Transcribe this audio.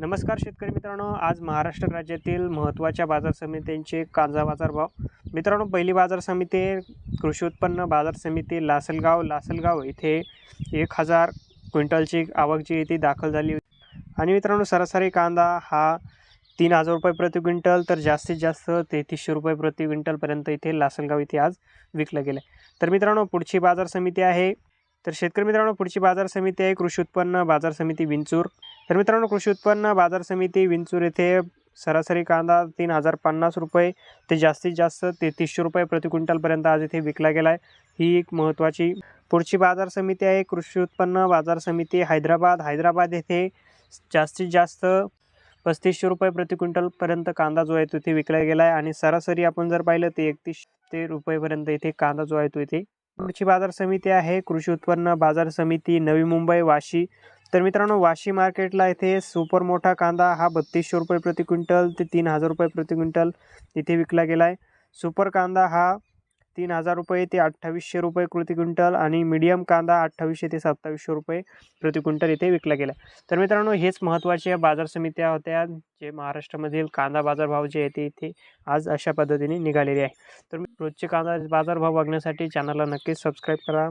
नमस्कार शेतकरी मित्रांनो आज महाराष्ट्र राज्यातील महत्त्वाच्या बाजार समित्यांचे कांदा बाजार भाव मित्रांनो पहिली बाजार समिती कृषी उत्पन्न बाजार समिती लासलगाव लासलगाव इथे एक हजार क्विंटलची आवक जी ती दाखल झाली होती. आणि मित्रांनो सरासरी कांदा हा तीन हजार रुपये प्रति क्विंटल तर जास्तीत जास्त तेहतीसशे रुपये प्रति क्विंटलपर्यंत इथे लासलगाव इथे आज विकलं गेलं आहे तर मित्रांनो पुढची बाजार समिती आहे. तर शेतकरी मित्रांनो पुढची बाजार समिती आहे कृषी उत्पन्न बाजार समिती विंचूर. तर मित्रांनो कृषी उत्पन्न बाजार समिती विंचूर येथे सरासरी कांदा तीन हजार पन्नास रुपये ते जास्तीत जास्त तेहतीसशे रुपये प्रति क्विंटलपर्यंत आज इथे विकला गेला आहे ही एक महत्त्वाची पुढची बाजार समिती आहे. कृषी उत्पन्न बाजार समिती हैदराबाद. हैदराबाद येथे जास्तीत जास्त पस्तीसशे रुपये प्रति क्विंटलपर्यंत कांदा जो आहे तो इथे विकला गेला आहे आणि सरासरी आपण जर पाहिलं ते एकतीसशे रुपयेपर्यंत इथे कांदा जो आहे तो इथे पुढची बाजार समिती आहे. कृषी उत्पन्न बाजार समिती नवी मुंबई वाशी तर मित्रांनो वाशी मार्केटला इथे सुपर मोठा कांदा हा बत्तीसशे रुपये प्रति क्विंटल ते तीन हजार रुपये प्रति क्विंटल इथे विकला गेला आहे सुपर कांदा हा तीन हजार रुपये ते अठ्ठावीसशे रुपये प्रति क्विंटल आणि मीडियम कांदा अठ्ठावीसशे ते सत्तावीसशे रुपये प्रति क्विंटल इथे विकला गेला आहे तर मित्रांनो हेच महत्त्वाच्या बाजार समित्या होत्या जे महाराष्ट्रामधील कांदा बाजारभाव जे आहे ते इथे आज अशा पद्धतीने निघालेले आहे. तर रोजचे कांदा बाजारभाव बघण्यासाठी चॅनलला नक्कीच सबस्क्राईब करा.